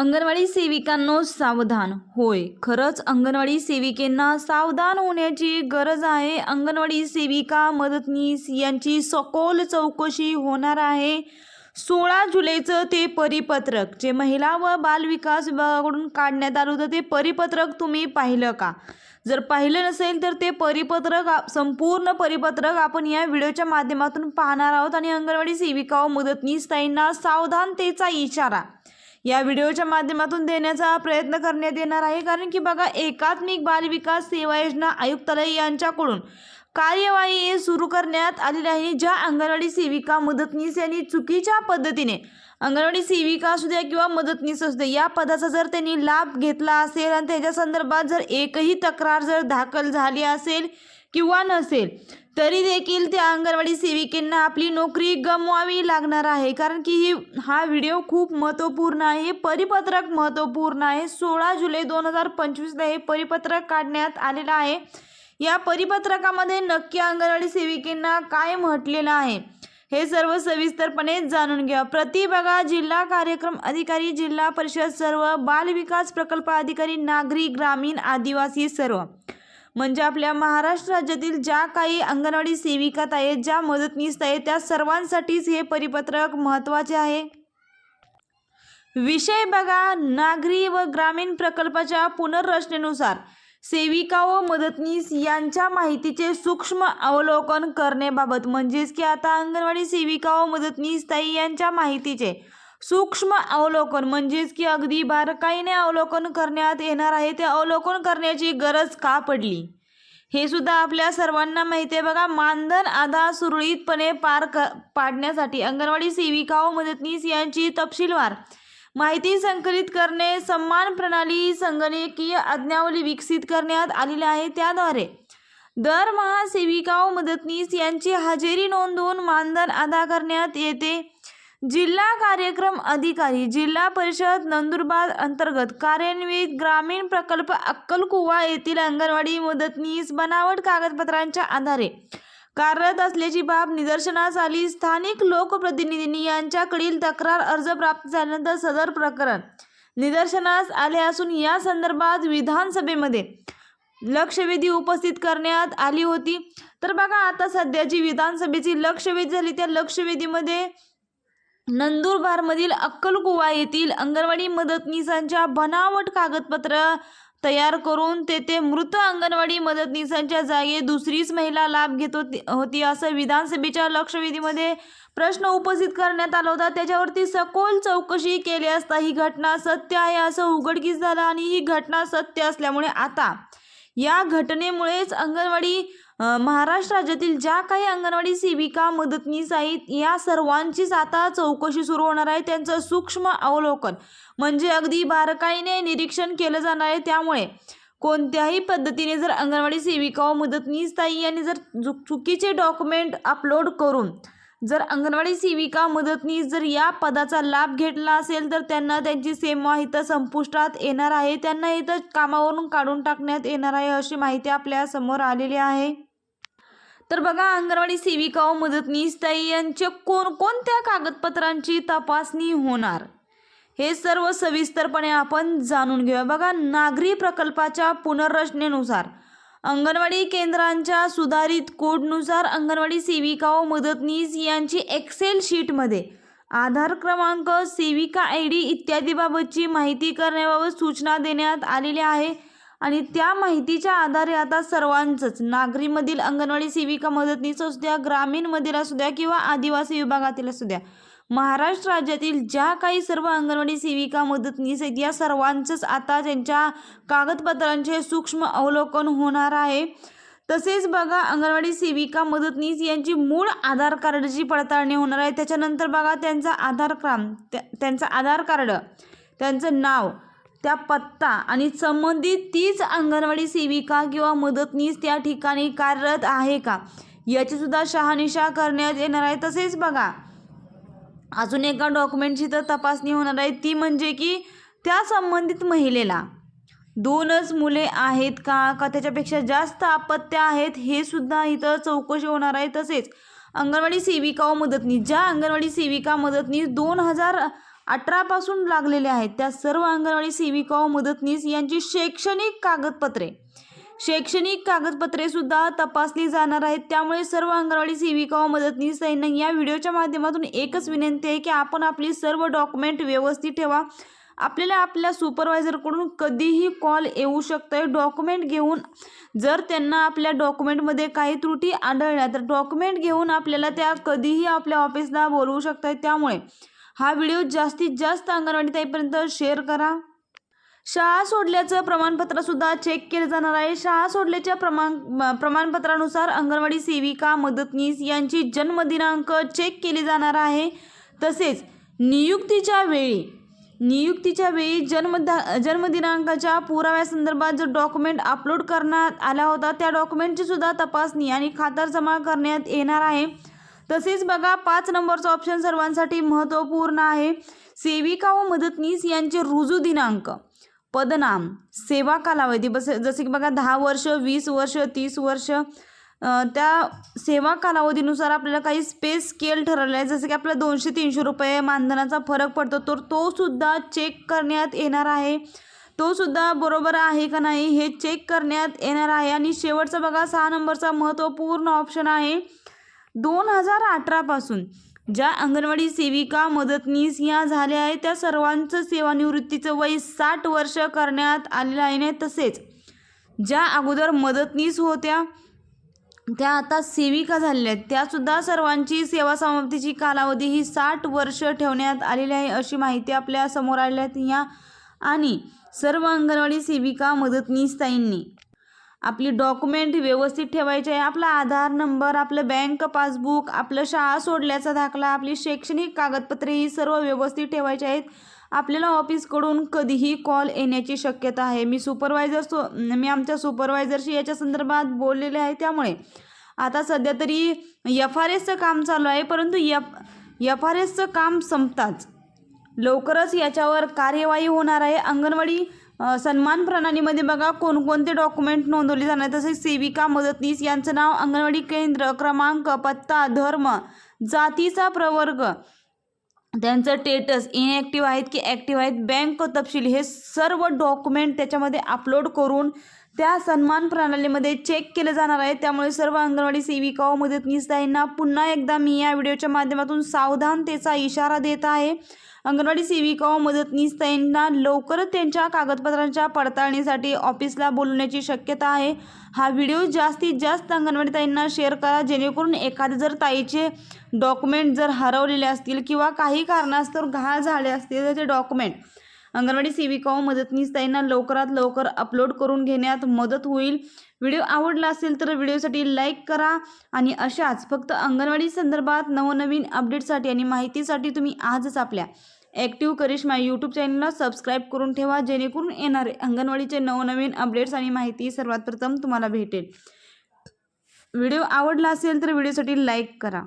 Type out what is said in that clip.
अंगणवाडी सेविकांनो सावधान. होय खरंच अंगणवाडी सेविकेंना सावधान होण्याची गरज आहे. अंगणवाडी सेविका मदतनीस यांची सखोल चौकशी होणार आहे. सोळा जुलैचं ते परिपत्रक. जे महिला व बालविकास विभागाकडून काढण्यात आलं होतं ते परिपत्रक तुम्ही पाहिलं का? जर पाहिलं नसेल तर ते परिपत्रक संपूर्ण परिपत्रक आपण या व्हिडिओच्या माध्यमातून पाहणार आहोत. आणि अंगणवाडी सेविका व मदतनीस ताईंना सावधानतेचा इशारा. या व्हिडिओच्या माध्यमातून देण्याचा प्रयत्न करण्यात येणार आहे. कारण की बघा एकात्मिक बालविकास सेवा योजना आयुक्तालय यांच्याकडून कार्यवाही सुरू करण्यात आलेली आहे. ज्या अंगणवाडी सेविका मदतनीस यांनी चुकीच्या पद्धतीने अंगणवाडी सेविका असू द्या किंवा मदतनीस असू द्या या पदाचा जर त्यांनी लाभ घेतला असेल आणि त्याच्या संदर्भात जर एकही तक्रार जर दाखल झाली असेल किंवा नसेल तरी देखील त्या अंगणवाडी सेविकेंना आपली नोकरी गमवावी लागणार आहे. कारण की ही हा व्हिडिओ खूप महत्त्वपूर्ण आहे. परिपत्रक महत्त्वपूर्ण आहे. सोळा जुलै दोन हजार पंचवीसला हे परिपत्रक काढण्यात आलेलं आहे. या परिपत्रकामध्ये नक्की अंगणवाडी सेविकेंना काय म्हटलेलं आहे हे सर्व सविस्तरपणे जाणून घ्या. प्रति बघा जिल्हा कार्यक्रम अधिकारी जिल्हा परिषद सर्व बालविकास प्रकल्प अधिकारी नागरी ग्रामीण आदिवासी सर्व. म्हणजे आपल्या महाराष्ट्र राज्यातील ज्या काही अंगणवाडी सेविका आहेत ज्या मदतनीस आहेत त्या सर्वांसाठीच हे परिपत्रक महत्त्वाचे आहे. विषय बघा नागरी व ग्रामीण प्रकल्पाच्या पुनर्रचनेनुसार सेविका व मदतनीस यांच्या माहितीचे सूक्ष्म अवलोकन करण्याबाबत म्हणजेच की आता अंगणवाडी सेविका व मदतनीस ताई यांच्या माहितीचे सूक्ष्म अवलोकन म्हणजेच की अगदी बारकाईने अवलोकन करण्यात येणार आहे. ते अवलोकन करण्याची गरज का पडली? हे सुद्धा आपल्या सर्वांना माहिती आहे. बघा मानधन आधार सुरळीतपणे पार क पाडण्यासाठी अंगणवाडी सेविका व मदतनीस यांची तपशीलवार माहिती संकलित करणे सन्मान प्रणाली संगणकीय आज्ञावली विकसित करण्यात आलेली आहे. त्याद्वारे दरमहा सेविका व मदतनीस यांची हजेरी नोंदवून मानधन अदा करण्यात येते. जिल्हा कार्यक्रम अधिकारी जिल्हा परिषद नंदुरबार अंतर्गत कार्यान्वित ग्रामीण प्रकल्प अक्कलकुवा येथील अंगणवाडी मदतनीस बनावट कागदपत्रांच्या आधारे कार्यरत असल्याची बाब निदर्शनास आली. स्थानिक लोकप्रतिनिधींनी यांच्याकडील तक्रार अर्ज प्राप्त झाल्यानंतर सदर प्रकरण निदर्शनास आले असून या संदर्भात विधानसभेमध्ये लक्षवेधी उपस्थित करण्यात आली होती. तर बघा आता सध्याची विधानसभेची लक्षवेधी झाली. त्या लक्षवेधीमध्ये नंदुरबारमधील अक्कलकुवा येथील अंगणवाडी मदतनीसांच्या बनावट कागदपत्र तयार करून तेथे मृत अंगणवाडी मदतनीसांच्या जागी दुसरीच महिला लाभ घेत होती होती असं विधानसभेच्या लक्षवेधीमध्ये प्रश्न उपस्थित करण्यात आला होता. त्याच्यावरती सखोल चौकशी केली असता ही घटना सत्य आहे असं उघडकीस झालं आणि ही घटना सत्य असल्यामुळे आता या घटनेमुळेच अंगणवाडी महाराष्ट्र राज्यातील ज्या काही अंगणवाडी सेविका मदतनीस आहेत या सर्वांचीच आता चौकशी सुरू होणार आहे. त्यांचं सूक्ष्म अवलोकन म्हणजे अगदी बारकाईने निरीक्षण केलं जाणार आहे. त्यामुळे कोणत्याही पद्धतीने जर अंगणवाडी सेविका व मदतनीस ताई यांनी जर चुकीचे डॉक्युमेंट अपलोड करून जर अंगणवाडी सेविका मदतनीस जर या पदाचा लाभ घेतला असेल तर त्यांना त्यांची सेवा इथं संपुष्टात येणार आहे. त्यांना इथं कामावरून काढून टाकण्यात येणार आहे अशी माहिती आपल्यासमोर आलेली आहे. तर बघा अंगणवाडी सेविका व मदतनीस ताई यांच्या कोणकोणत्या कागदपत्रांची तपासणी होणार? हे सर्व सविस्तरपणे आपण जाणून घेऊया. बघा नागरी प्रकल्पाच्या पुनर्रचनेनुसार अंगणवाडी केंद्रांच्या सुधारित कोडनुसार अंगणवाडी सेविका व मदतनीस यांची एक्सेल शीटमध्ये आधार क्रमांक सेविका आय डी इत्यादीबाबतची माहिती करण्याबाबत सूचना देण्यात आलेली आहे. आणि त्या माहितीच्या आधारे आता सर्वांचंच नागरीमधील अंगणवाडी सेविका मदतनीस असू द्या ग्रामीणमधील असू द्या किंवा आदिवासी विभागातील असू द्या महाराष्ट्र राज्यातील ज्या काही सर्व अंगणवाडी सेविका मदतनीस आहेत या सर्वांचंच आता त्यांच्या कागदपत्रांचे सूक्ष्म अवलोकन होणार आहे. तसेच बघा अंगणवाडी सेविका मदतनीस यांची मूळ आधार कार्डची पडताळणी होणार आहे. त्याच्यानंतर बघा त्यांचा आधार क्रम त्या- त्यांचं आधार कार्ड त्यांचं नाव त्या पत्ता आणि संबंधित तीच अंगणवाडी सेविका किंवा मदतनीस त्या ठिकाणी कार्यरत आहे का? याची सुद्धा शहानिशा करण्यात येणार आहे तसेच बघा. अजून एका डॉक्युमेंटची तर तपासणी होणार आहे. ती म्हणजे की त्या संबंधित महिलेला दोनच मुले आहेत का? का त्याच्यापेक्षा जास्त अपत्य आहेत? हे सुद्धा इथं चौकशी होणार आहे तसेच अंगणवाडी सेविका व मदतनीस. ज्या अंगणवाडी सेविका मदतनीस दोन हजार अठरापासून लागलेले आहेत. त्या सर्व अंगणवाडी सेविका व मदतनीस यांची शैक्षणिक कागदपत्रे. शैक्षणिक कागदपत्रे सुद्धा तपासली जाणार आहेत. त्यामुळे सर्व अंगणवाडी सेविका व मदतनीस यांना या व्हिडिओच्या माध्यमातून एकच विनंती आहे की आपण आपली सर्व डॉक्युमेंट व्यवस्थित ठेवा. आपल्याला आपल्या सुपरवायझरकडून कधीही कॉल येऊ शकतोय. डॉक्युमेंट घेऊन जर त्यांना आपल्या डॉक्युमेंटमध्ये काही त्रुटी आढळल्या तर डॉक्युमेंट घेऊन आपल्याला त्या कधीही आपल्या ऑफिसला बोलवू शकतात त्यामुळे हा व्हिडिओ जास्तीत जास्त अंगणवाडी ताईपर्यंत शेअर करा. शाळा सोडल्याचं प्रमाणपत्र सुद्धा चेक केलं जाणार आहे. शाळा सोडल्याच्या प्रमाण म- प्रमाणपत्रानुसार अंगणवाडी सेविका मदतनीस यांची जन्मदिनांक चेक केले जाणार आहे. तसेच नियुक्तीच्या वेळी नियुक्तीच्या वेळी जन्मदा जन्मदिनांकाच्या पुराव्यासंदर्भात जो डॉक्युमेंट अपलोड करण्यात आला होता त्या डॉक्युमेंटची सुद्धा तपासणी आणि खातरजमा करण्यात येणार आहे. तसेच बघा पाच नंबरचं ऑप्शन सर्वांसाठी महत्त्वपूर्ण आहे. सेविका व मदतनीस यांचे रुजू दिनांक. पदनाम सेवा कालावधी. बस जसे की बघा दहा वर्ष वीस वर्ष तीस वर्ष. त्या सेवा कालावधीनुसार आपल्याला काही स्पेस स्केल ठरवलं आहे. जसं की आपल्याला दोनशे तीनशे रुपये मानधनाचा फरक पडतो. तर तो सुद्धा चेक करण्यात येणार आहे. तो सुद्धा बरोबर आहे का नाही हे चेक करण्यात येणार आहे. आणि शेवटचा बघा सहा नंबरचा महत्त्वपूर्ण ऑप्शन आहे. दोन हजार अठरापासून ज्या अंगणवाडी सेविका मदतनीस या झाल्या आहेत त्या सर्वांचं सेवानिवृत्तीचं वय साठ वर्ष करण्यात आलेलं आहे नाही तसेच. ज्या अगोदर मदतनीस होत्या त्या आता सेविका झालेल्या आहेत. त्यासुद्धा सर्वांची सेवा समाप्तीची कालावधी ही साठ वर्ष ठेवण्यात आलेली आहे अशी माहिती आपल्यासमोर आलेल्या आहेत या आणि सर्व अंगणवाडी सेविका मदतनीस ताईंनी. आपली डॉक्युमेंट व्यवस्थित ठेवायचे आहे आपला आधार नंबर आपलं बँक पासबुक आपलं शाळा सोडल्याचा दाखला आपली शैक्षणिक कागदपत्रे ही सर्व व्यवस्थित ठेवायचे आहेत. आपल्याला ऑफिसकडून कधीही कॉल येण्याची शक्यता आहे. मी सुपरवायझर सो मी आमच्या सुपरवायझरशी याच्या संदर्भात बोललेले आहे त्यामुळे. आता सध्या तरी एफ आर एसचं काम चालू आहे परंतु एफ एफ आर एसचं काम संपताच. लवकरच याच्यावर कार्यवाही होणार आहे. अंगणवाडी सन्मान प्रणालीमध्ये बघा कोणकोणते डॉक्युमेंट नोंदवले जाणार? तसेच सेविका मदतनीस यांचं नाव अंगणवाडी केंद्र क्रमांक पत्ता धर्म जातीचा प्रवर्ग. त्यांचं टेटस इनॲक्टिव्ह आहेत की ॲक्टिव्ह आहेत बँक तपशील हे सर्व डॉक्युमेंट त्याच्यामध्ये अपलोड करून त्या सन्मान प्रणालीमध्ये चेक केले जाणार आहे. त्यामुळे सर्व अंगणवाडी सेविका व मदतनीसदारांना पुन्हा एकदा मी या व्हिडिओच्या माध्यमातून सावधानतेचा इशारा देत आहे. अंगणवाडी सेविका व मदतनीसताईंना लवकरच त्यांच्या कागदपत्रांच्या पडताळणीसाठी ऑफिसला बोलवण्याची शक्यता आहे. हा व्हिडिओ जास्तीत जास्त अंगणवाडी ताईंना शेअर करा. जेणेकरून एखादे जर ताईचे डॉक्युमेंट जर हरवलेले असतील किंवा काही कारणास्तव घाळ झाले असतील तर ते डॉक्युमेंट अंगणवाडी सेविका व मदतनीस ताईंना लवकरात लवकर अपलोड करून घेण्यात मदत होईल. व्हिडिओ आवडला असेल तर व्हिडिओसाठी लाईक करा आणि अशाच फक्त अंगणवाडी संदर्भात नवनवीन अपडेटसाठी आणि माहितीसाठी तुम्ही आजच आपल्या ॲक्टिव्ह करिश्मा यूट्यूब चॅनलला सबस्क्राईब करून ठेवा जेणेकरून येणारे अंगणवाडीचे नवनवीन अपडेट्स आणि माहिती सर्वात प्रथम तुम्हाला भेटेल. व्हिडिओ आवडला असेल तर व्हिडिओसाठी लाईक करा.